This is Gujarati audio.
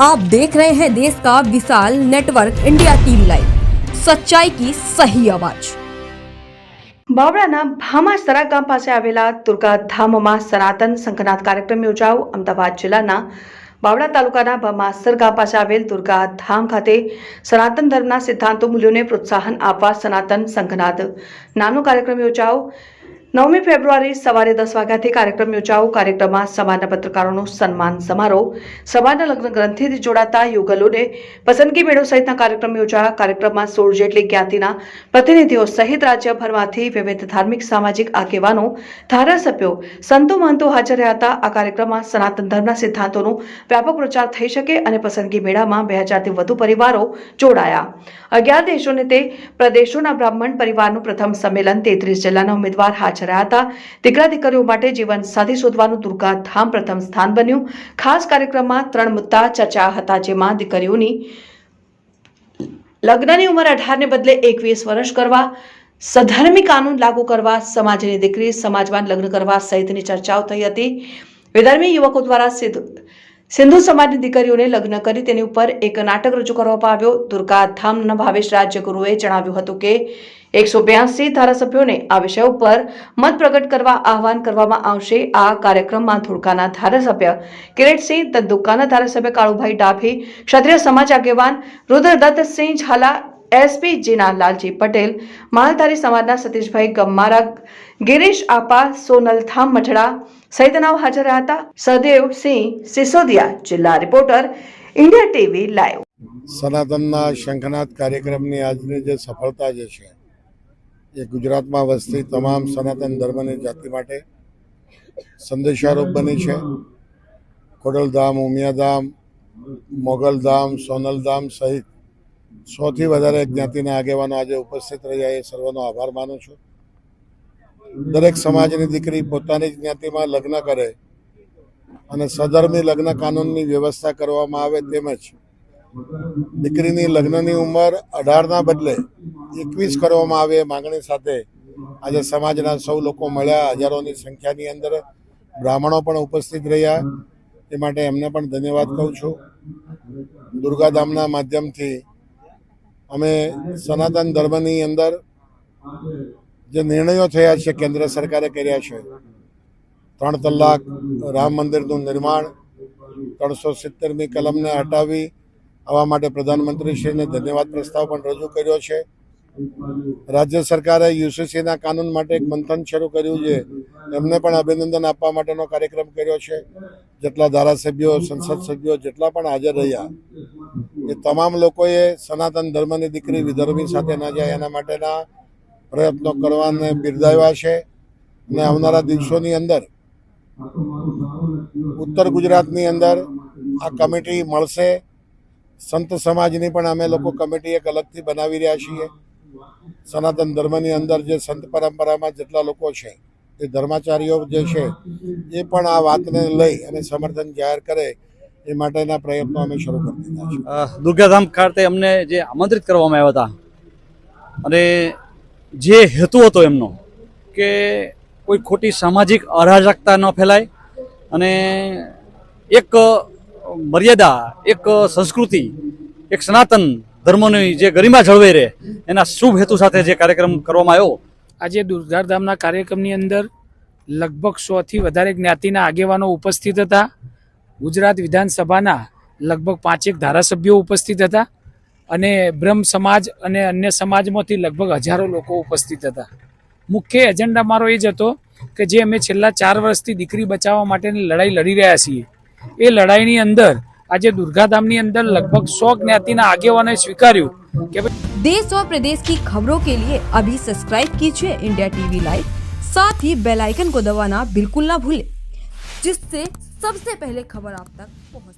आप देख रहे हैं देश का विशाल नेटवर्क इंडिया टीवी लाइव सच्चाई की सही आवाज બાવળાના ભામાસરા ગામ પાસે આવેલા દુર્ગા ધામમાં સનાતન સંઘનાથ કાર્યક્રમ યોજાયો અમદાવાદ જિલ્લાના બાવળા તાલુકાના ભામાસર ગામ પાસે આવેલ દુર્ગા ધામ ખાતે સનાતન ધર્મના સિદ્ધાંતો મૂલ્યોને પ્રોત્સાહન આપવા સનાતન સંઘનાથ નામનો કાર્યક્રમ યોજાયો નવમી ફેબ્રુઆરી સવારે દસ વાગ્યાથી કાર્યક્રમ યોજાઓ કાર્યક્રમમાં સમાજના પત્રકારોનો સન્માન સમારોહ. સમાજના લગ્ન ગ્રંથિથી જોડાતા યુગલોને પસંદગી મેળો સહિતના કાર્યક્રમ યોજાયા. કાર્યક્રમમાં સોળ જેટલી જ્ઞાતિના પ્રતિનિધિઓ સહિત રાજ્યભરમાંથી વિવિધ ધાર્મિક, સામાજિક આગેવાનો, ધારાસભ્યો, સંતો, મહંતો હાજર રહ્યા હતા. આ કાર્યક્રમમાં સનાતન ધર્મના સિદ્ધાંતોનો વ્યાપક પ્રચાર થઈ શકે અને પસંદગી મેળામાં બે હજારથી વધુ પરિવારો જોડાયા. અગિયાર દેશોને તે પ્રદેશોના બ્રાહ્મણ પરિવારનું પ્રથમ સંમેલન તેત્રીસ જિલ્લાના ઉમેદવાર હાજર રહ્યા હતા. દીકરા દીકરીઓ માટે જીવન સાથી શોધવાનું દુર્ગા ધામ પ્રથમ સ્થાન બન્યું. ખાસ કાર્યક્રમમાં ત્રણ મુદ્દા ચર્ચા હતા, જેમાં દીકરીઓની લગ્નની ઉંમર અઢારને બદલે એકવીસ વર્ષ કરવા, સધર્મી કાનૂન લાગુ કરવા, સમાજની દીકરી સમાજમાં લગ્ન કરવા સહિતની ચર્ચાઓ થઈ હતી. વિધર્મી યુવકો દ્વારા સિદ્ધ સિંધુ સમાજની દીકરીઓને લગ્ન કરી તેની ઉપર એક નાટક રજૂ કરવામાં આવ્યો. દુર્ગા ધામના ભાવેશ રાજ્યગુરુએ જણાવ્યું હતું કે, એકસો બ્યાસી ધારાસભ્યોને આ વિષય ઉપર મત પ્રગટ કરવા આહવાન કરવામાં આવશે. આ કાર્યક્રમમાં ધોળકાના ધારાસભ્ય કિરીટસિંહ, તંદુકાના ધારાસભ્ય કાળુભાઈ ડાભી, ક્ષત્રિય સમાજ આગેવાન રુદ્રદત્તસિંહ ઝાલા, એસપી જીના લાલજી પટેલ, માલધારી સમાજના સતીશભાઈ ગમ્મારા, ગિરીશ આપા સોનલધામ મઠડા સહિતનાઓ હાજર હતા સદેવ સિંહ સિસોદિયા જિલ્લા રિપોર્ટર, ઇન્ડિયા ટીવી લાઈવ. સનાતનના શંખનાથ કાર્યક્રમની આજની જે સફળતા જે છે, એ ગુજરાતમાં વસતી તમામ સનાતન ધર્મની જાતિ માટે સંદેશારૂપ બની છે. ખોડલધામ, ઉમિયાધામ, મોગલધામ, સોનલધામ સહિત સૌથી વધારે જ્ઞાતિના આગેવાનો આજે ઉપસ્થિત રહ્યા, એ સર્વનો આભાર માનું છું. દરેક સમાજની દીકરી પોતાની જ્ઞાતિમાં લગ્ન કરે અને સધર્મી લગ્ન કાનૂનની વ્યવસ્થા કરવામાં આવે તેમજ દીકરીની લગ્નની ઉંમર અઢારના બદલે એકવીસ કરવામાં આવે માગણી સાથે આજે સમાજના સૌ લોકો મળ્યા. હજારોની સંખ્યાની અંદર બ્રાહ્મણો પણ ઉપસ્થિત રહ્યા. એ માટે એમને પણ ધન્યવાદ કહું છું. દુર્ગાધામના માધ્યમથી અમે સનાતન ધર્મની અંદર જે નિર્ણયો થયા છે, કેન્દ્ર સરકારે કર્યા છે, ત્રણ તલાક રામ મંદિરનું નિર્માણ, ત્રણસો સિત્તેરમી કલમને હટાવી આવા માટે પ્રધાનમંત્રીશ્રીને ધન્યવાદ પ્રસ્તાવ પણ રજૂ કર્યો છે. રાજ્ય સરકારે યુસીસીના કાનૂન માટે એક મંથન શરૂ કર્યું છે. એમને પણ અભિનંદન આપવા માટેનો કાર્યક્રમ કર્યો છે. જેટલા ધારાસભ્યો, સંસદ સભ્યો જેટલા પણ હાજર રહ્યા, એ તમામ લોકોએ સનાતન ધર્મની દીકરી વિધર્મી સાથે ન જાય એના માટેના પ્રયત્નો કરવાને બિરદાવ્યા છે અને આવનારા દિવસોની અંદર ઉત્તર ગુજરાતની અંદર આ કમિટી મળશે. સંત સમાજની પણ અમે લોકો કમિટી એક અલગથી બનાવી રહ્યા છીએ. સનાતન ધર્મની અંદર જે સંત પરંપરામાં જેટલા લોકો છે, એ ધર્માચાર્યો જે છે, એ પણ આ વાતને લઈ અને સમર્થન જાહેર કરે એ માટેના પ્રયત્નો અમે શરૂ કરી દીધા છે. દુર્ગાધામ ખાતે અમને જે આમંત્રિત કરવામાં આવ્યા હતા અને જે હેતુ હતો એમનો, કે કોઈ ખોટી સામાજિક અરાજકતા ન ફેલાય અને એક મર્યાદા, એક સંસ્કૃતિ, એક સનાતન ધર્મની જે ગરિમા જળવાઈ રહે, એના શુભ હેતુ સાથે જે કાર્યક્રમ કરવામાં આવ્યો. આજે દુર્ગાધામના કાર્યક્રમની અંદર લગભગ સોથી વધારે જ્ઞાતિના આગેવાનો ઉપસ્થિત હતા. ગુજરાત વિધાનસભાના લગભગ પાંચેક ધારાસભ્યો ઉપસ્થિત હતા. અને બ્રહ્મ સમાજ અને અન્ય સમાજમાંથી લગભગ હજારો લોકો ઉપસ્થિત હતા મુખ્ય એજન્ડા મારો એ જ હતો કે જે અમે છેલ્લા ચાર વર્ષથી દીકરી બચાવવા માટેની લડાઈ લડી રહ્યા છીએ એ લડાઈની અંદર આજે દુર્ગાધામની અંદર લગભગ સો જ્ઞાતિના આગેવાનોએ સ્વીકાર્યું કે ભાઈ देश और प्रदेश की खबरों के लिए अभी सब्सक्राइब कीजिए इंडिया टीवी लाइव साथ ही बेल आइकन को दबाना बिल्कुल ना भूलें जिससे सबसे पहले खबर आप तक पहुंच